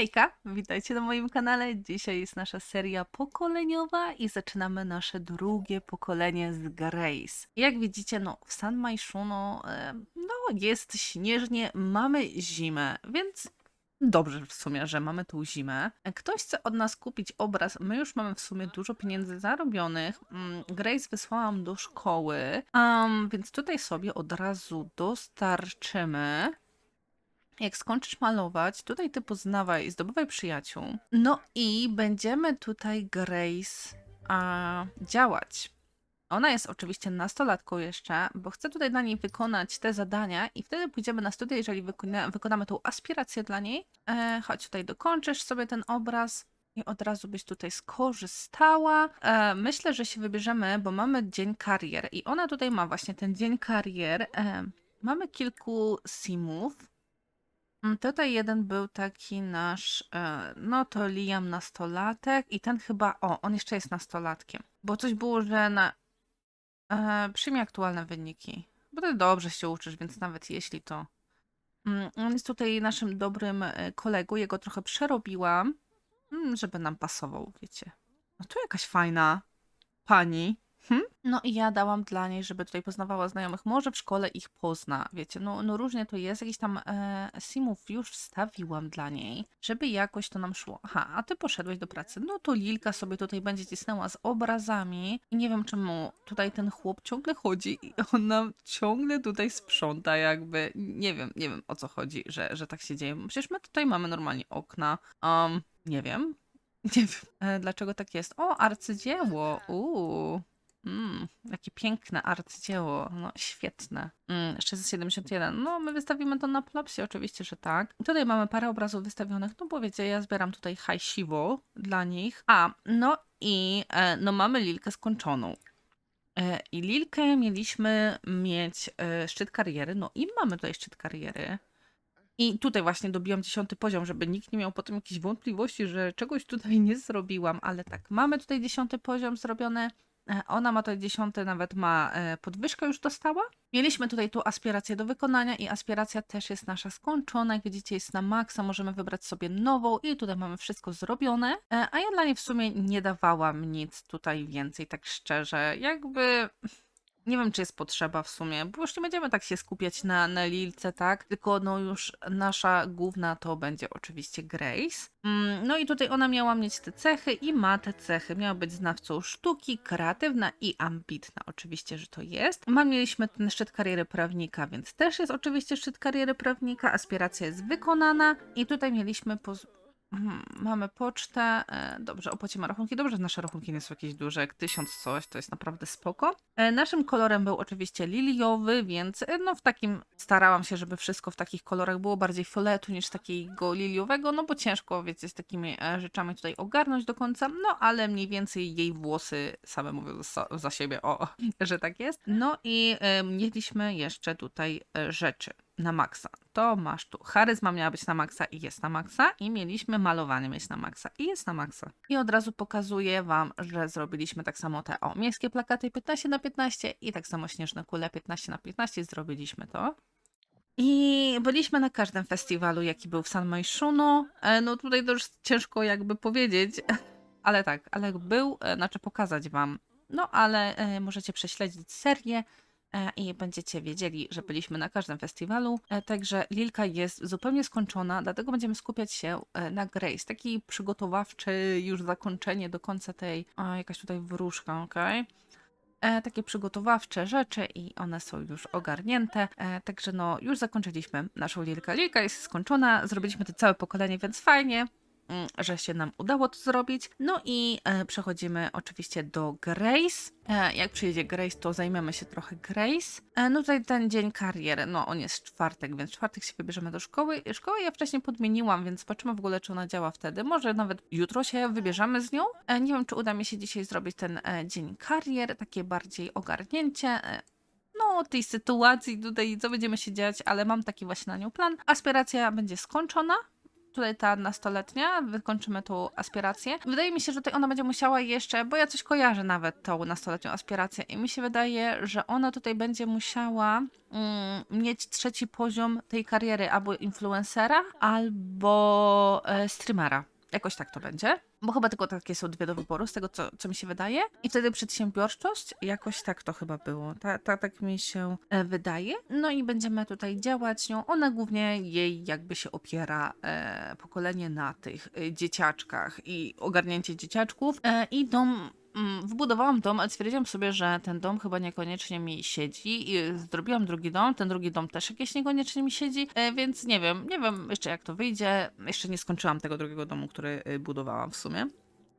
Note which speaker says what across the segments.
Speaker 1: Hejka, witajcie na moim kanale. Dzisiaj jest nasza seria pokoleniowa i zaczynamy nasze drugie pokolenie z Grace. Jak widzicie, no w San Maishuno no jest śnieżnie, mamy zimę, więc dobrze w sumie, że mamy tu zimę. Ktoś chce od nas kupić obraz, my już mamy w sumie dużo pieniędzy zarobionych. Mm, Grace wysłałam do szkoły, um, więc tutaj sobie od razu dostarczymy. Jak skończysz malować, tutaj ty poznawaj, zdobywaj przyjaciół. No i będziemy tutaj Grace a, działać. Ona jest oczywiście nastolatką jeszcze, bo chcę tutaj dla niej wykonać te zadania i wtedy pójdziemy na studia, jeżeli wykona, wykonamy tą aspirację dla niej. E, chodź tutaj, dokończysz sobie ten obraz. I od razu byś tutaj skorzystała. E, myślę, że się wybierzemy, bo mamy dzień karier i ona tutaj ma właśnie ten dzień karier. E, mamy kilku simów. Mm, Tutaj jeden był taki nasz, e, no to Liam nastolatek i ten chyba, o, on jeszcze jest nastolatkiem. Bo coś było, że na, e, przyjmie aktualne wyniki. Bo ty dobrze się uczysz, więc nawet jeśli to... Mm, On jest tutaj naszym dobrym e, kolegą, jego trochę przerobiłam, mm, żeby nam pasował, wiecie. No tu jakaś fajna pani. Hm? No i ja dałam dla niej, żeby tutaj poznawała znajomych. Może w szkole ich pozna, wiecie. No, no różnie to jest. Jakiś tam e, simów już wstawiłam dla niej, żeby jakoś to nam szło. Aha, a ty poszedłeś do pracy. No to Lilka sobie tutaj będzie cisnęła z obrazami. I nie wiem czemu tutaj ten chłop ciągle chodzi i on nam ciągle tutaj sprząta jakby. Nie wiem, nie wiem o co chodzi, że, że tak się dzieje. Przecież my tutaj mamy normalnie okna. Um, nie wiem. Nie wiem, e, dlaczego tak jest. O, arcydzieło. Uuu. Mm, jakie piękne arcydzieło, no świetne. Mm, 671, no my wystawimy to na Plopsie, oczywiście, że tak. Tutaj mamy parę obrazów wystawionych, no bo wiecie, ja zbieram tutaj hajsiwo dla nich. A, no i e, no mamy Lilkę skończoną. E, I Lilkę mieliśmy mieć e, szczyt kariery, no i mamy tutaj szczyt kariery. I tutaj właśnie dobiłam dziesiąty poziom, żeby nikt nie miał potem jakichś wątpliwości, że czegoś tutaj nie zrobiłam, ale tak, mamy tutaj dziesiąty poziom zrobione. E, Ona ma tutaj dziesiąty, nawet ma e, podwyżkę już dostała. Mieliśmy tutaj tu aspirację do wykonania i aspiracja też jest nasza skończona. Jak widzicie jest na maksa, możemy wybrać sobie nową i tutaj mamy wszystko zrobione. E, A ja dla niej w sumie nie dawałam nic tutaj więcej, tak szczerze. Jakby nie wiem, czy jest potrzeba w sumie, bo już nie będziemy tak się skupiać na, na Lilce, tak? Tylko no już nasza główna to będzie oczywiście Grace. Mm, No i tutaj ona miała mieć te cechy i ma te cechy. Miała być znawcą sztuki, kreatywna i ambitna. Oczywiście, że to jest. Ma mieliśmy ten szczyt kariery prawnika, więc też jest oczywiście szczyt kariery prawnika. Aspiracja jest wykonana i tutaj mieliśmy poz... Mhm, Mamy pocztę. e, Dobrze, opłacie ma rachunki. Dobrze, że nasze rachunki nie są jakieś duże, jak tysiąc coś, to jest naprawdę spoko. E, Naszym kolorem był oczywiście liliowy, więc e, no w takim starałam się, żeby wszystko w takich kolorach było bardziej fioletu niż takiego liliowego, no bo ciężko, wiecie, z takimi rzeczami tutaj ogarnąć do końca, no ale mniej więcej jej włosy same mówią za, siebie, o, że tak jest. No i mieliśmy jeszcze tutaj rzeczy na maksa. To masz tu. Charyzma miała być na maksa i jest na maksa. I mieliśmy malowanie mieć na maksa i jest na maksa. I od razu pokazuję Wam, że zrobiliśmy tak samo te o miejskie plakaty 15 na 15 i tak samo śnieżne kule 15 na 15 zrobiliśmy to. I byliśmy na każdym festiwalu, jaki był w San Maishuno. E, No tutaj to już ciężko jakby powiedzieć, ale tak, ale był, e, znaczy pokazać Wam. No ale e, możecie prześledzić serię i będziecie wiedzieli, że byliśmy na każdym festiwalu. E, Także Lilka jest zupełnie skończona, dlatego będziemy skupiać się e, na Grace. Taki przygotowawczy już zakończenie do końca tej, a jakaś tutaj wróżka, okej? E, takie przygotowawcze rzeczy i one są już ogarnięte. E, także no, już zakończyliśmy naszą Lilkę. Lilka jest skończona, zrobiliśmy to całe pokolenie, więc fajnie że się nam udało to zrobić. No i e, przechodzimy oczywiście do Grace. E, jak przyjdzie Grace, to zajmiemy się trochę Grace. E, no tutaj ten dzień kariery, no on jest czwartek, więc czwartek się wybierzemy do szkoły. Szkołę ja wcześniej podmieniłam, więc zobaczymy w ogóle, czy ona działa wtedy. Może nawet jutro się wybierzemy z nią. Nie wiem, czy uda mi się dzisiaj zrobić ten dzień karier, takie bardziej ogarnięcie. No, tej sytuacji tutaj, co będziemy się dziać, ale mam taki właśnie na nią plan. Aspiracja będzie skończona, tutaj ta nastoletnia, wykończymy tą aspirację. Wydaje mi się, że tutaj ona będzie musiała jeszcze, bo ja coś kojarzę nawet tą nastoletnią aspirację i mi się wydaje, że ona tutaj będzie musiała mm, mieć trzeci poziom tej kariery albo influencera, albo e, streamera. Jakoś tak to będzie. Bo chyba tylko takie są dwie do wyboru, z tego co, co mi się wydaje. I wtedy przedsiębiorczość, jakoś tak to chyba było. Ta, ta, tak mi się e, wydaje. No i będziemy tutaj działać nią. Ona głównie jej jakby się opiera e, pokolenie na tych e, dzieciaczkach i ogarnięcie dzieciaczków. E, I dom wbudowałam dom, ale stwierdziłam sobie, że ten dom chyba niekoniecznie mi siedzi i zrobiłam drugi dom, ten drugi dom też jakieś niekoniecznie mi siedzi, e, więc nie wiem, nie wiem jeszcze jak to wyjdzie. Jeszcze nie skończyłam tego drugiego domu, który e, budowałam w sumie.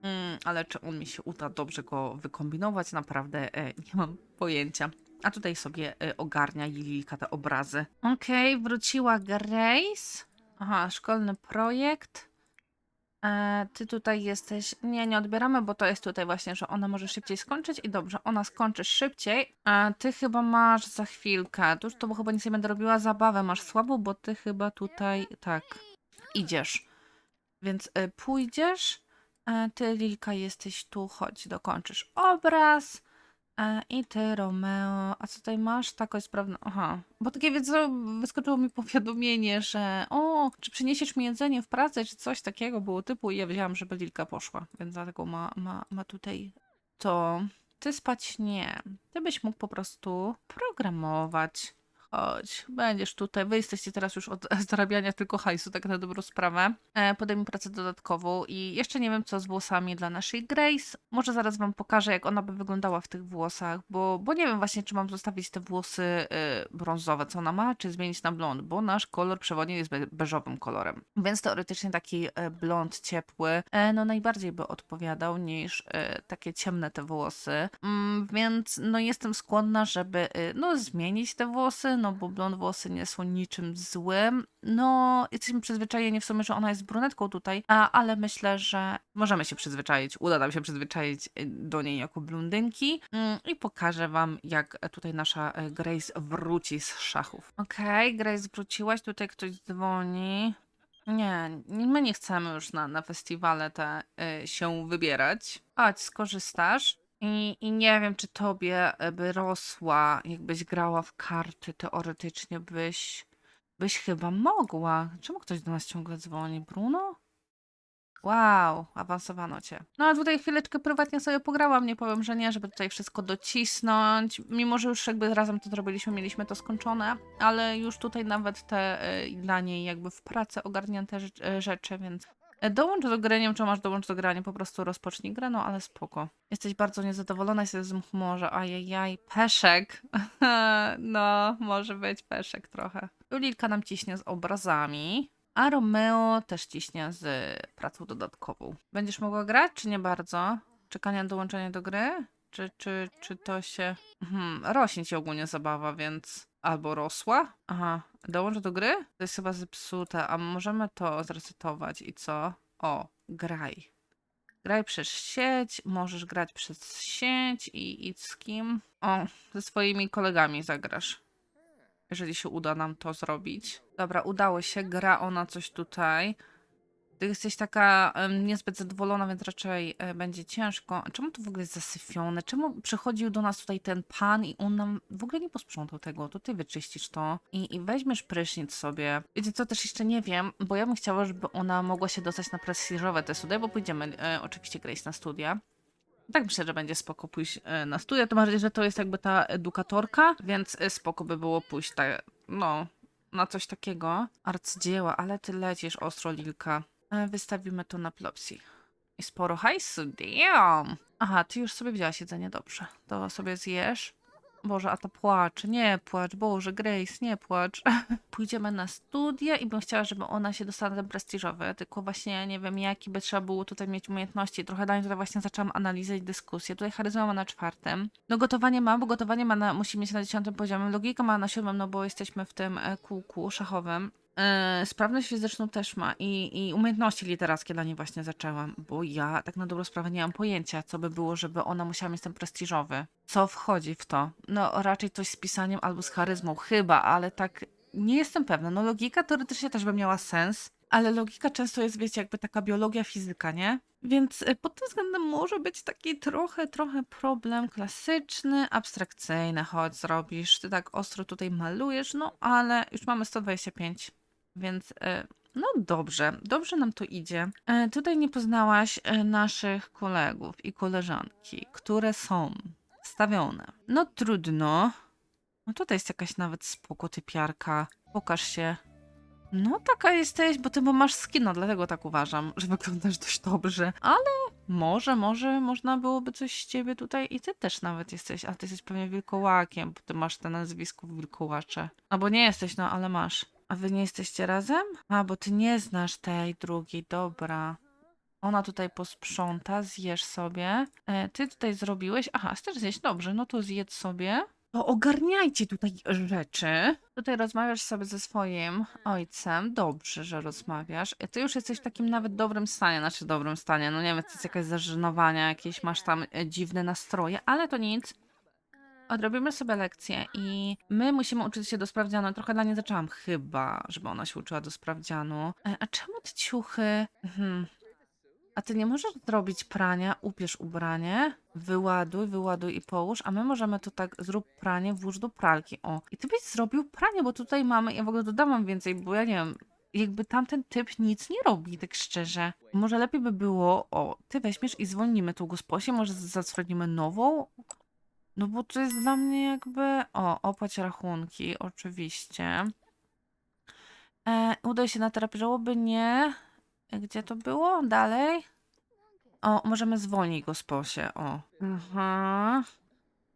Speaker 1: Mm, ale czy on mi się uda dobrze go wykombinować, naprawdę e, nie mam pojęcia. A tutaj sobie e, ogarnia Lilika te obrazy. Okej, wróciła Grace. Aha, szkolny projekt. E, ty tutaj jesteś. Nie, nie odbieramy, bo to jest tutaj właśnie, że ona może szybciej skończyć i dobrze, ona skończy szybciej. A ty chyba masz za chwilkę. Tu już to bo chyba nic nie będę robiła. Zabawę masz słabą, bo ty chyba tutaj tak idziesz. Więc y, pójdziesz. E, ty, Lilka, jesteś tu, chodź, dokończysz obraz. E, I ty, Romeo. A co tutaj masz? Tako jest prawda. Aha. Bo takie wiedzą, wyskoczyło mi powiadomienie, że o, czy przyniesiesz mi jedzenie w pracę, czy coś takiego było typu. I ja wiedziałam, żeby Lilka poszła, więc dlatego ma, ma, ma tutaj to. Ty spać nie. Ty byś mógł po prostu programować. Chodź, będziesz tutaj. Wy jesteście teraz już od zarabiania tylko hajsu, tak na dobrą sprawę. E, podejmij pracę dodatkową i jeszcze nie wiem, co z włosami dla naszej Grace. Może zaraz wam pokażę, jak ona by wyglądała w tych włosach, bo, bo nie wiem właśnie, czy mam zostawić te włosy y, brązowe, co ona ma, czy zmienić na blond, bo nasz kolor przewodni jest be beżowym kolorem. Więc teoretycznie taki e, blond ciepły, e, no najbardziej by odpowiadał niż e, takie ciemne te włosy. Mm, więc no jestem skłonna, żeby no zmienić te włosy, no bo blond włosy nie są niczym złym. No, jesteśmy przyzwyczajeni w sumie, że ona jest brunetką tutaj, a, ale myślę, że możemy się przyzwyczaić, uda nam się przyzwyczaić y, do niej jako blondynki mm, i pokażę wam, jak tutaj nasza y, Grace wróci z szachów. Okej, Grace wróciłaś, tutaj ktoś dzwoni. Nie, my nie chcemy już na, na festiwale te y, się wybierać. Chodź, skorzystasz. I, I nie wiem, czy tobie e, by rosła, jakbyś grała w karty, teoretycznie byś, byś chyba mogła. Czemu ktoś do nas ciągle dzwoni? Bruno? Wow, awansowano cię. No a tutaj chwileczkę prywatnie sobie pograłam, nie powiem, że nie, żeby tutaj wszystko docisnąć. Mimo, że już jakby razem to zrobiliśmy, mieliśmy to skończone, ale już tutaj nawet te y, dla niej jakby w pracy ogarnięte y, rzeczy, więc E, Dołącz do gry, nie wiem czy masz dołącz do grania, po prostu rozpocznij grę, no ale spoko. Jesteś bardzo niezadowolona, jesteś złym humorze, ajajaj, peszek. no, może być peszek trochę. Julilka nam ciśnie z obrazami, a Romeo też ciśnie z pracą dodatkową. Będziesz mogła grać, czy nie bardzo? Czekanie na dołączenie do gry? Czy, czy, czy to się... Hmm, rośnie ci ogólnie zabawa, więc... Albo rosła? Aha, dołącz do gry? To jest chyba zepsute, a możemy to zresetować i co? O, graj. Graj przez sieć, możesz grać przez sieć i, i z kim? O, ze swoimi kolegami zagrasz. Jeżeli się uda nam to zrobić. Dobra, udało się, gra ona coś tutaj. Ty jesteś taka niezbyt zadowolona, więc raczej e, będzie ciężko. Czemu to w ogóle jest zasyfione? Czemu przychodził do nas tutaj ten pan i on nam w ogóle nie posprzątał tego? To ty wyczyścisz to i, i weźmiesz prysznic sobie. Wiecie co, też jeszcze nie wiem, bo ja bym chciała, żeby ona mogła się dostać na prestiżowe te studia, bo pójdziemy e, oczywiście Grace na studia. Tak myślę, że będzie spoko pójść e, na studia, tym bardziej, że to jest jakby ta edukatorka, więc e, spoko by było pójść tak, no, na coś takiego. Arcydzieła, ale ty lecisz ostro, Lilka. E, Wystawimy to na Plopsy. I sporo hajsu, damn! Aha, ty już sobie wzięłaś jedzenie, dobrze. To sobie zjesz. Boże, a to płacz. Nie płacz, Boże, Grace, nie płacz. Pójdziemy na studia i bym chciała, żeby ona się dostała na ten prestiżowy, tylko właśnie nie wiem, jaki by trzeba było tutaj mieć umiejętności. Trochę dalej tutaj właśnie zaczęłam analizę i dyskusję. Tutaj charyzma ma na czwartym. No gotowanie ma, bo gotowanie ma na, musi mieć na dziesiątym poziomie. Logika ma na siódmym, no bo jesteśmy w tym e, kółku szachowym. Yy, sprawność fizyczną też ma i, i umiejętności literackie dla niej właśnie zaczęłam, bo ja tak na dobrą sprawę nie mam pojęcia, co by było, żeby ona musiała mieć ten prestiżowy. Co wchodzi w to? No raczej coś z pisaniem albo z charyzmą, chyba, ale tak nie jestem pewna. No logika teoretycznie też by miała sens, ale logika często jest, wiecie, jakby taka biologia, fizyka, nie? Więc y, pod tym względem może być taki trochę, trochę problem klasyczny, abstrakcyjny, choć zrobisz, ty tak ostro tutaj malujesz, no ale już mamy 125, więc y, no dobrze, dobrze nam to idzie. E, Tutaj nie poznałaś e, naszych kolegów i koleżanki, które są stawione. No trudno. No tutaj jest jakaś nawet spoko typiarka. Pokaż się. No taka jesteś, bo ty bo masz skina, dlatego tak uważam, że wyglądasz dość dobrze. Ale może, może można byłoby coś z ciebie tutaj i ty też nawet jesteś, ale ty jesteś pewnie wilkołakiem, bo ty masz to nazwisko wilkołacze. Albo nie jesteś, no ale masz. A wy nie jesteście razem? A, bo ty nie znasz tej drugiej, dobra. Ona tutaj posprząta, zjesz sobie. E, ty tutaj zrobiłeś. Aha, chcesz zjeść? Dobrze, no to zjedz sobie. To ogarniajcie tutaj rzeczy. Tutaj rozmawiasz sobie ze swoim ojcem. Dobrze, że rozmawiasz. E, Ty już jesteś w takim nawet dobrym stanie, znaczy dobrym stanie. No nie wiem, to jest jakaś zażenowania, jakieś masz tam e, dziwne nastroje, ale to nic. Odrobimy sobie lekcję i my musimy uczyć się do sprawdzianu. Trochę dla niej zaczęłam chyba, żeby ona się uczyła do sprawdzianu. E, A czemu te ciuchy? Mhm. A ty nie możesz zrobić prania, ubierz ubranie, wyładuj, wyładuj i połóż, a my możemy to tak, zrób pranie, włóż do pralki. O, i ty byś zrobił pranie, bo tutaj mamy, ja w ogóle dodałam więcej, bo ja nie wiem, jakby tamten typ nic nie robi, tak szczerze. Może lepiej by było, o, ty weźmiesz i zwolnimy tą gosposię, może z- zadzwonimy nową? No bo to jest dla mnie jakby, o, opłać rachunki, oczywiście. E, udaj się na terapię żałoby, nie. E, Gdzie to było? Dalej? O, możemy zwolnić gosposię, o. Aha.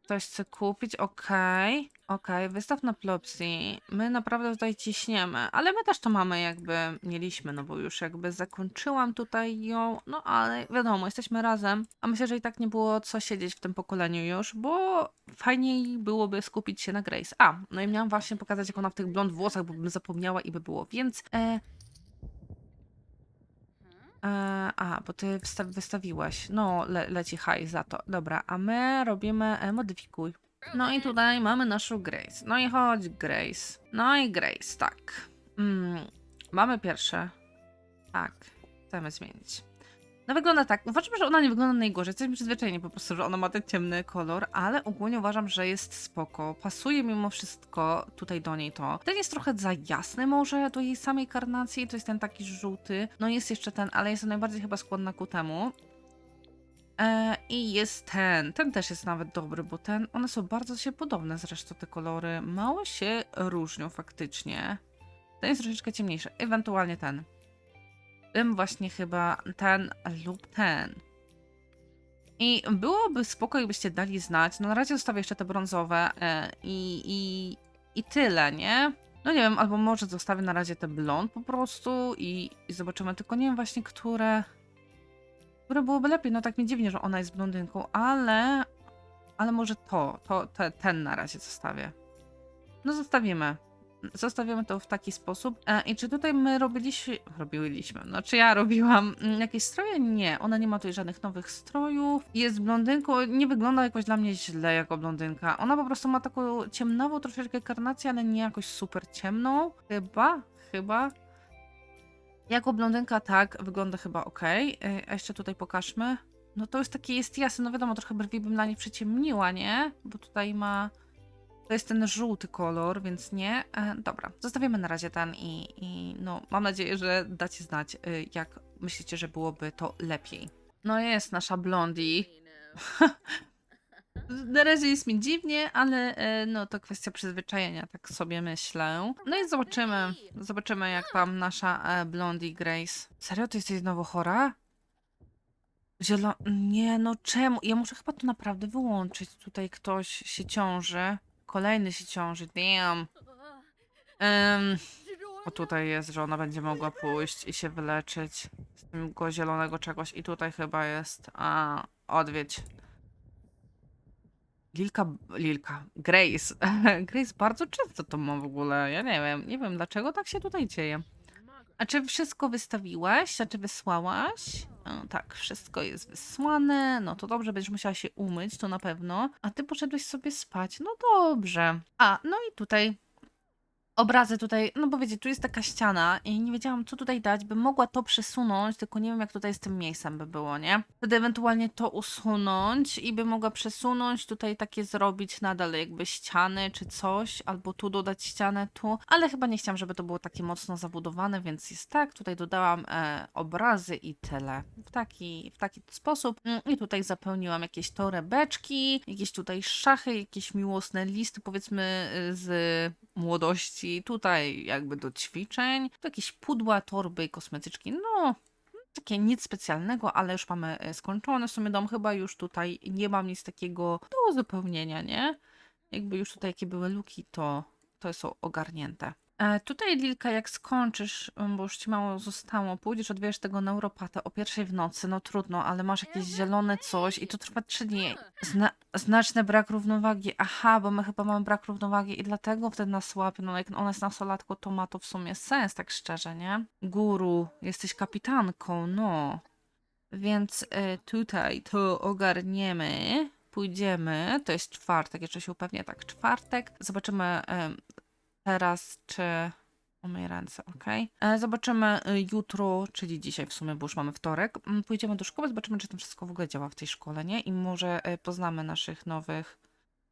Speaker 1: Ktoś chce kupić, okej. Okej, wystaw na Plopsy. My naprawdę tutaj ciśniemy, ale my też to mamy jakby, mieliśmy, no bo już jakby zakończyłam tutaj ją, no ale wiadomo, jesteśmy razem, a myślę, że i tak nie było co siedzieć w tym pokoleniu już, bo fajniej byłoby skupić się na Grace. A, no i miałam właśnie pokazać, jak ona w tych blond włosach, bo bym zapomniała i by było, więc... E, E, a, bo ty wystawiłaś. No, le leci haj za to. Dobra, a my robimy e, modyfikuj. No i tutaj mamy naszą Grace. No i chodź, Grace. No i Grace, tak. Mm, mamy pierwsze. Tak, chcemy zmienić. No wygląda tak. Uważam, że ona nie wygląda najgorzej. Jesteśmy przyzwyczajeni po prostu, że ona ma ten ciemny kolor, ale ogólnie uważam, że jest spoko. Pasuje mimo wszystko tutaj do niej to. Ten jest trochę za jasny może do jej samej karnacji. To jest ten taki żółty. No jest jeszcze ten, ale jestem najbardziej chyba skłonna ku temu. E, I jest ten. Ten też jest nawet dobry, bo ten. One są bardzo się podobne zresztą te kolory. Mało się różnią faktycznie. Ten jest troszeczkę ciemniejszy. Ewentualnie ten. Tym właśnie chyba ten lub ten. I byłoby spoko, jakbyście dali znać. No na razie zostawię jeszcze te brązowe e, i, i, i tyle, nie? No nie wiem, albo może zostawię na razie te blond po prostu i, i zobaczymy. Tylko nie wiem właśnie, które które byłoby lepiej. No tak mi dziwnie, że ona jest blondynką, ale ale może to, to te, ten na razie zostawię. No zostawimy. Zostawimy to w taki sposób. E, I czy tutaj my robiliśmy, robiliśmy, no czy ja robiłam mm, jakieś stroje? Nie, ona nie ma tutaj żadnych nowych strojów. Jest blondynką, nie wygląda jakoś dla mnie źle jako blondynka. Ona po prostu ma taką ciemnową troszeczkę karnację, ale nie jakoś super ciemną. Chyba, chyba. Jako blondynka tak, wygląda chyba ok. A jeszcze tutaj pokażmy. No to jest taki, jest jasny, no wiadomo, trochę brwi bym dla niej przyciemniła, nie? Bo tutaj ma... To jest ten żółty kolor, więc nie. E, dobra, zostawimy na razie ten i, i no mam nadzieję, że dacie znać, y, jak myślicie, że byłoby to lepiej. No jest nasza Blondie. Na razie jest mi dziwnie, ale e, no to kwestia przyzwyczajenia, tak sobie myślę. No i zobaczymy, zobaczymy jak tam nasza e, Blondie Grace. Serio, ty jesteś znowu chora? Zielo... Nie, no czemu? Ja muszę chyba to naprawdę wyłączyć. Tutaj ktoś się ciąży. Kolejny się ciąży, damn. Em, o tutaj jest, że ona będzie mogła pójść i się wyleczyć z tego zielonego czegoś. I tutaj chyba jest. A, odwiedź. Lilka, Lilka, Grace. Grace bardzo często to ma w ogóle. Ja nie wiem, nie wiem dlaczego tak się tutaj dzieje. A czy wszystko wystawiłaś? A czy wysłałaś? O, tak, wszystko jest wysłane. No to dobrze, będziesz musiała się umyć, to na pewno. A ty poszedłeś sobie spać. No dobrze. A, no i tutaj obrazy tutaj, no bo wiecie, tu jest taka ściana i nie wiedziałam, co tutaj dać, bym mogła to przesunąć, tylko nie wiem, jak tutaj z tym miejscem by było, nie? Wtedy ewentualnie to usunąć i bym mogła przesunąć, tutaj takie zrobić nadal jakby ściany czy coś, albo tu dodać ścianę, tu, ale chyba nie chciałam, żeby to było takie mocno zabudowane, więc jest tak, tutaj dodałam e, obrazy i tyle. W taki, w taki sposób. Mm, I tutaj zapełniłam jakieś torebeczki, jakieś tutaj szachy, jakieś miłosne listy, powiedzmy z młodości, tutaj jakby do ćwiczeń, tu jakieś pudła, torby, kosmetyczki, no takie nic specjalnego, ale już mamy e, skończony w sumie dom, chyba już tutaj nie mam nic takiego do uzupełnienia, nie? Jakby już tutaj jakie były luki, to, to są ogarnięte. E, tutaj Lilka, jak skończysz, um, bo już ci mało zostało, pójdziesz, odbierzesz tego neuropatę o pierwszej w nocy, no trudno, ale masz jakieś zielone coś i to trwa trzy dni. Zna znaczny brak równowagi. Aha, bo my chyba mamy brak równowagi i dlatego wtedy nas łapie. No jak ona jest nastolatką, to ma to w sumie sens, tak szczerze, nie? Guru, jesteś kapitanką, no. Więc y, tutaj to ogarniemy. Pójdziemy. To jest czwartek, jeszcze się upewnię. Tak, czwartek. Zobaczymy teraz, czy. Umyj ręce, ok. Zobaczymy y, jutro, czyli dzisiaj w sumie, bo już mamy wtorek. Mm, Pójdziemy do szkoły, zobaczymy, czy tam wszystko w ogóle działa w tej szkole, nie? I może y, poznamy naszych nowych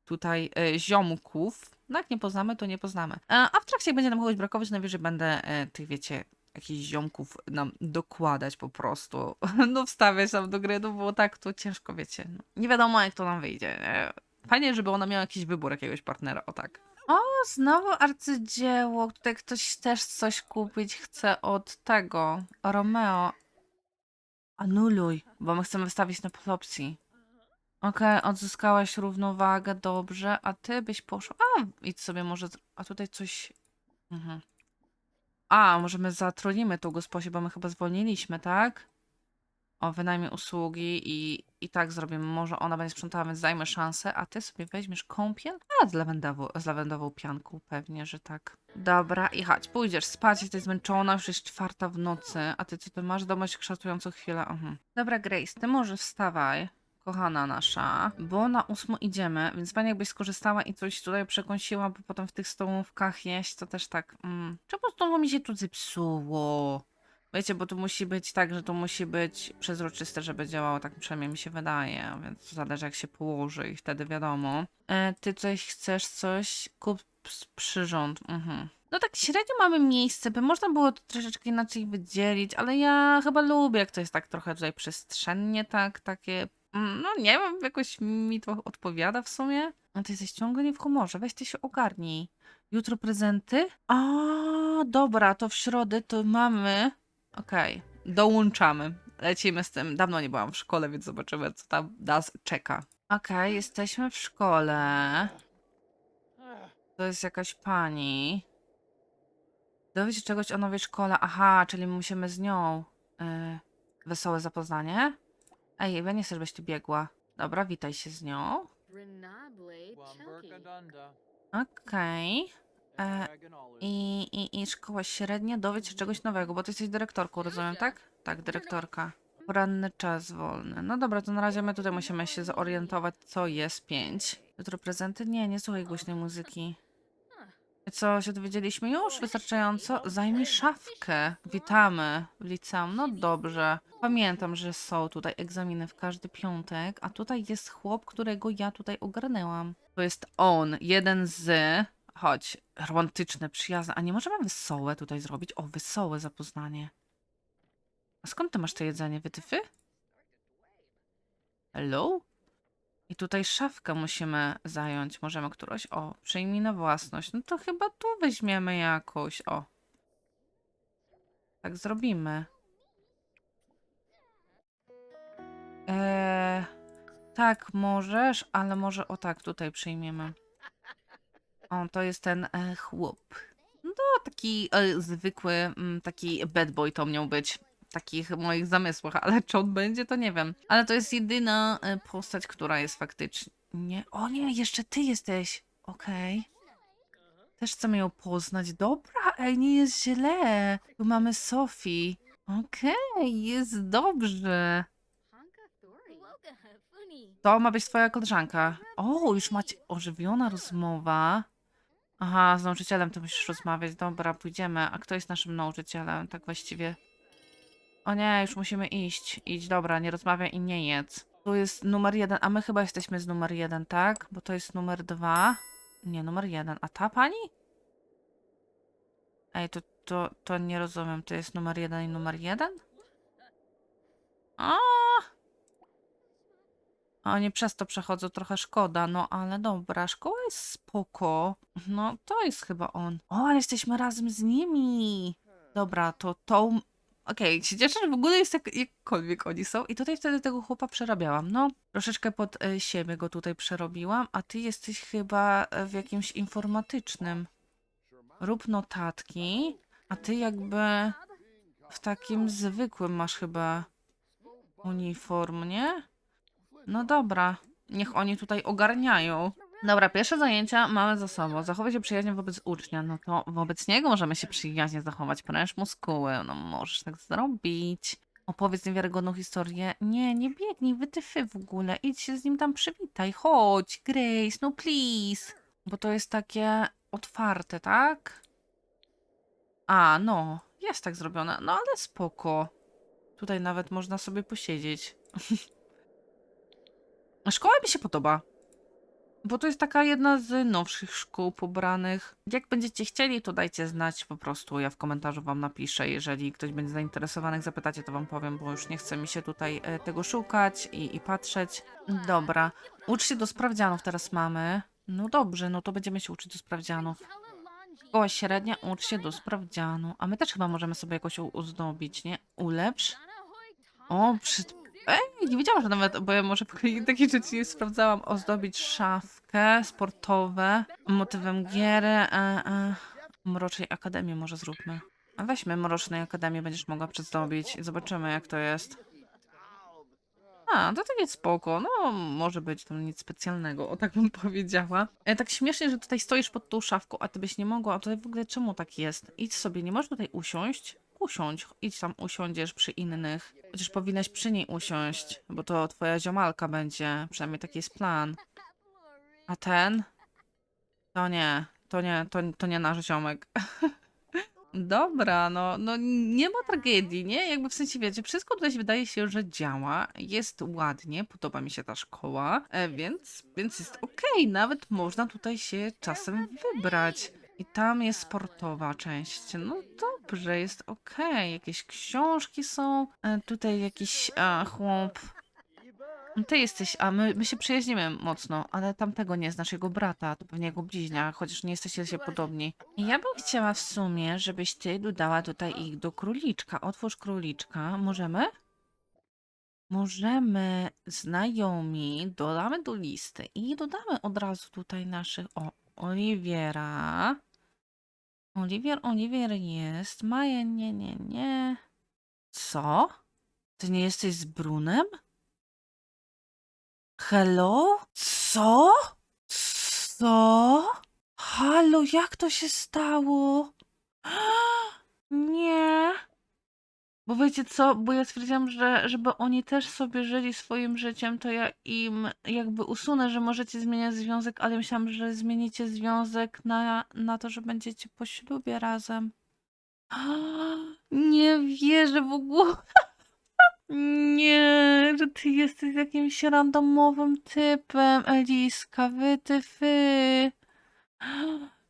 Speaker 1: tutaj y, ziomków. No jak nie poznamy, to nie poznamy. E, A w trakcie, jak będzie nam kogoś brakować, najwyżej będę e, tych, wiecie, jakichś ziomków nam dokładać po prostu. No wstawiać tam do gry, no bo tak to ciężko, wiecie. No, nie wiadomo, jak to nam wyjdzie. nie? Fajnie, żeby ona miała jakiś wybór jakiegoś partnera, o tak. O, znowu arcydzieło. Tutaj ktoś też coś kupić chce od tego. Romeo. Anuluj, bo my chcemy wystawić na polopcji. Okej, odzyskałaś równowagę, dobrze. A ty byś poszła. A, idź sobie może. A tutaj coś. Mhm. A, może my zatrudnimy tą gosposię, bo my chyba zwolniliśmy, tak? O, wynajmie usługi i, i tak zrobimy. Może ona będzie sprzątała, więc dajmy szansę, a ty sobie weźmiesz kąpiel? A, z, lawendowo, z lawendową pianką, pewnie, że tak. Dobra, i chodź, pójdziesz spać, jesteś zmęczona, już jest czwarta w nocy, a ty co ty masz? Domość kształtującą chwilę. Mhm. Dobra, Grace, ty może wstawaj. Kochana nasza, bo na ósmą idziemy, więc fajnie jakbyś skorzystała i coś tutaj przekąsiła, bo potem w tych stołówkach jeść, to też tak, mm, czemu znowu mi się tu zepsuło? Wiecie, bo to musi być tak, że to musi być przezroczyste, żeby działało, tak przynajmniej mi się wydaje, więc to zależy jak się położy i wtedy wiadomo. E, ty coś chcesz, coś? Kup przyrząd. Mhm. No tak średnio mamy miejsce, by można było to troszeczkę inaczej wydzielić, ale ja chyba lubię, jak to jest tak trochę tutaj przestrzennie, tak, takie, mm, no nie wiem, jakoś mi to odpowiada w sumie. A ty jesteś ciągle nie w humorze, weź ty się ogarnij. Jutro prezenty? A, dobra, to w środę to mamy Okej, dołączamy. Lecimy z tym. Dawno nie byłam w szkole, więc zobaczymy, co tam nas czeka. Okej, jesteśmy w szkole. To jest jakaś pani. Dowiedz się czegoś o nowej szkole. Aha, czyli musimy z nią. Yy, wesołe zapoznanie? Ej, ja nie chcę, żebyś ty biegła. Dobra, witaj się z nią. Okej. E, I, i, I szkoła średnia, dowiedz się czegoś nowego, bo ty jesteś dyrektorką, rozumiem, tak? Tak, dyrektorka. Poranny czas wolny. No dobra, to na razie my tutaj musimy się zorientować, co jest pięć. Jutro prezenty? Nie, nie słuchaj głośnej muzyki. Co się dowiedzieliśmy już? Wystarczająco? Zajmij szafkę. Witamy w liceum. No dobrze. Pamiętam, że są tutaj egzaminy w każdy piątek, a tutaj jest chłop, którego ja tutaj ogarnęłam. To jest on, jeden z... Chodź, romantyczne, przyjazne. A nie możemy wesołe tutaj zrobić? O, wesołe zapoznanie. A skąd ty masz to jedzenie, wytyfy? Hello? I tutaj szafkę musimy zająć. Możemy którąś. O, przyjmij na własność. No to chyba tu weźmiemy jakoś. O. Tak zrobimy. Eee, tak, możesz, ale może o tak tutaj przyjmiemy. To jest ten e, chłop. No, taki e, zwykły, mm, taki bad boy to miał być. W takich moich zamysłach, ale czy on będzie, to nie wiem. Ale to jest jedyna e, postać, która jest faktycznie. O nie, jeszcze ty jesteś. Okej. Też chcemy ją poznać. Dobra, ej, nie jest źle. Tu mamy Sophie. Okej, jest dobrze. To ma być twoja koleżanka. O, już macie ożywiona rozmowa. Aha, z nauczycielem to musisz rozmawiać. Dobra, pójdziemy. A kto jest naszym nauczycielem, tak właściwie? O nie, już musimy iść. Idź, dobra, nie rozmawiaj i nie jedz. Tu jest numer jeden, a my chyba jesteśmy z numer jeden, tak? Bo to jest numer dwa. Nie, numer jeden. A ta pani? Ej, to, to, to nie rozumiem. To jest numer jeden i numer jeden? A! A Oni przez to przechodzą, trochę szkoda, no ale dobra, szkoła jest spoko. No, to jest chyba on. O, ale jesteśmy razem z nimi. Dobra, to tą... Okej, się cieszę, że w ogóle jest jak, jakkolwiek oni są. I tutaj wtedy tego chłopa przerabiałam. No, troszeczkę pod e, siebie go tutaj przerobiłam, a ty jesteś chyba e, w jakimś informatycznym. Rób notatki, a ty jakby w takim zwykłym masz chyba uniform, nie? No dobra, niech oni tutaj ogarniają. Dobra, pierwsze zajęcia mamy za sobą. Zachowaj się przyjaźnie wobec ucznia. No to wobec niego możemy się przyjaźnie zachować. Pręż muskuły. No możesz tak zrobić. Opowiedz niewiarygodną historię. Nie, nie biegnij, wytyfy w ogóle. Idź się z nim tam przywitaj. Chodź, Grace, no please. Bo to jest takie otwarte, tak? A, no. Jest tak zrobione. No ale spoko. Tutaj nawet można sobie posiedzieć. Szkoła mi się podoba. Bo to jest taka jedna z nowszych szkół pobranych. Jak będziecie chcieli, to dajcie znać po prostu. Ja w komentarzu wam napiszę. Jeżeli ktoś będzie zainteresowany, zapytacie, to wam powiem, bo już nie chce mi się tutaj e, tego szukać i, i patrzeć. Dobra. Ucz się do sprawdzianów teraz mamy. No dobrze, no to będziemy się uczyć do sprawdzianów. Szkoła średnia, ucz się do sprawdzianu. A my też chyba możemy sobie jakoś uzdobić, nie? Ulepsz. O, przy... Ej, nie wiedziałam, że nawet, bo ja może takich rzeczy sprawdzałam. Ozdobić szafkę, sportowe, motywem gier, e, e, Mrocznej Akademii może zróbmy. A weźmy Mrocznej Akademii, będziesz mogła przedstawić zobaczymy jak to jest. A, to takie spoko, no może być tam nic specjalnego, o tak bym powiedziała. E, tak śmiesznie, że tutaj stoisz pod tą szafką, a ty byś nie mogła, a tutaj w ogóle czemu tak jest? Idź sobie, nie możesz tutaj usiąść? Usiądź, idź tam usiądziesz przy innych. Chociaż powinnaś przy niej usiąść, bo to twoja ziomalka będzie, przynajmniej taki jest plan. A ten? To nie, to nie, to, to nie nasz ziomek. Dobra, no, no nie ma tragedii, nie? Jakby w sensie, wiecie, wszystko tutaj wydaje się, że działa, jest ładnie, podoba mi się ta szkoła, e, więc, więc jest okej, nawet można tutaj się czasem wybrać. I tam jest sportowa część. No dobrze, jest okej. Jakieś książki są. E, tutaj jakiś e, chłop. Ty jesteś, a my, my się przyjaźnimy mocno, ale tamtego nie znasz, jego brata, to pewnie jego bliźnia, chociaż nie jesteście się podobni. Ja bym chciała w sumie, żebyś ty dodała tutaj ich do króliczka. Otwórz króliczka. Możemy? Możemy znajomi, dodamy do listy i dodamy od razu tutaj naszych, o, Oliwiera. Oliwier, Oliwier jest. Maja, nie, nie, nie. Co? Ty nie jesteś z Brunem? Hello? Co? Co? Halo, jak to się stało? Nie. Bo wiecie co, bo ja stwierdziłam, że żeby oni też sobie żyli swoim życiem, to ja im jakby usunę, że możecie zmieniać związek, ale myślałam, że zmienicie związek na, na to, że będziecie po ślubie razem. Nie wierzę w ogóle. Nie, że ty jesteś jakimś randomowym typem, Eliska, wy ty fy.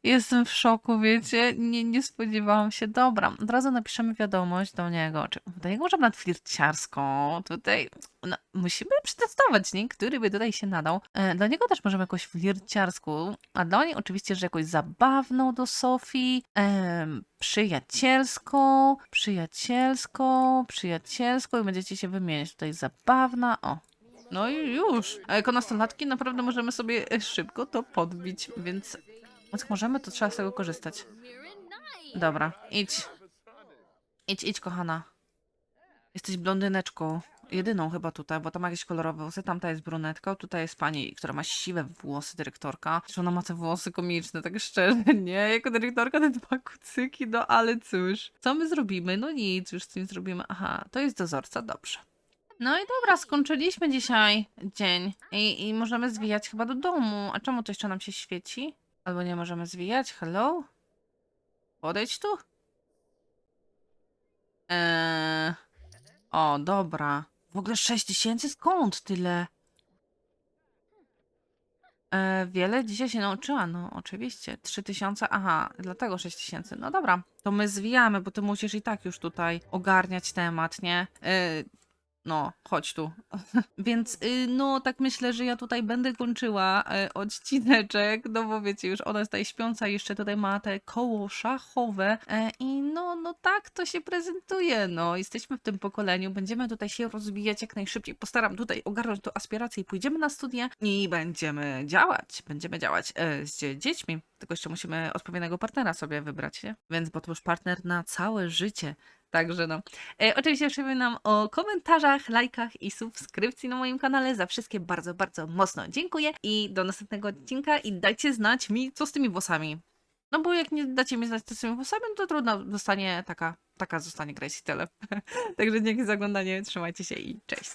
Speaker 1: Jestem w szoku, wiecie? Nie, nie spodziewałam się. Dobra, od razu napiszemy wiadomość do niego. Czy do niego może nawet flirciarską. Tutaj no, musimy przetestować, nie? Który by tutaj się nadał. E, Dla niego też możemy jakoś flirciarską, a dla niej oczywiście, że jakoś zabawną do Sofii, em, przyjacielską, przyjacielską, przyjacielską i będziecie się wymieniać. Tutaj zabawna, o. No i już. A jako nastolatki naprawdę możemy sobie e, szybko to podbić, więc więc możemy, to trzeba z tego korzystać. Dobra, idź. Idź, idź, kochana. Jesteś blondyneczką. Jedyną chyba tutaj, bo tam jakieś kolorowe włosy. Tamta jest brunetką. Tutaj jest pani, która ma siwe włosy, dyrektorka. Że ona ma te włosy komiczne, tak szczerze, nie? Jako dyrektorka te dwa kucyki, no ale cóż. Co my zrobimy? No nic, już z tym zrobimy. Aha, to jest dozorca, dobrze. No i dobra, skończyliśmy dzisiaj dzień. I, I możemy zwijać chyba do domu. A czemu to jeszcze nam się świeci? Albo nie możemy zwijać. Hello? Podejdź tu. Eee... O, dobra. W ogóle 6 tysięcy? Skąd tyle? E, wiele dzisiaj się nauczyła, no oczywiście. 3000, aha, dlatego 6000. No dobra, to my zwijamy, bo ty musisz i tak już tutaj ogarniać temat, nie? E, no, chodź tu. Więc y, no, tak myślę, że ja tutaj będę kończyła e, odcineczek, no bo wiecie, już ona jest tutaj śpiąca, jeszcze tutaj ma te koło szachowe e, i no, no tak to się prezentuje, no. Jesteśmy w tym pokoleniu, będziemy tutaj się rozwijać jak najszybciej. Postaram tutaj ogarnąć tą aspirację i pójdziemy na studia i będziemy działać, będziemy działać e, z dzie- dziećmi. Tylko jeszcze musimy odpowiedniego partnera sobie wybrać, nie? Więc, bo to już partner na całe życie. Także no. E, oczywiście przypominam o komentarzach, lajkach i subskrypcji na moim kanale. Za wszystkie bardzo, bardzo mocno dziękuję i do następnego odcinka i dajcie znać mi, co z tymi włosami. No bo jak nie dacie mi znać, co z tymi włosami, to trudno, zostanie taka, taka zostanie Grace i tyle. Także dzięki za oglądanie, trzymajcie się i cześć.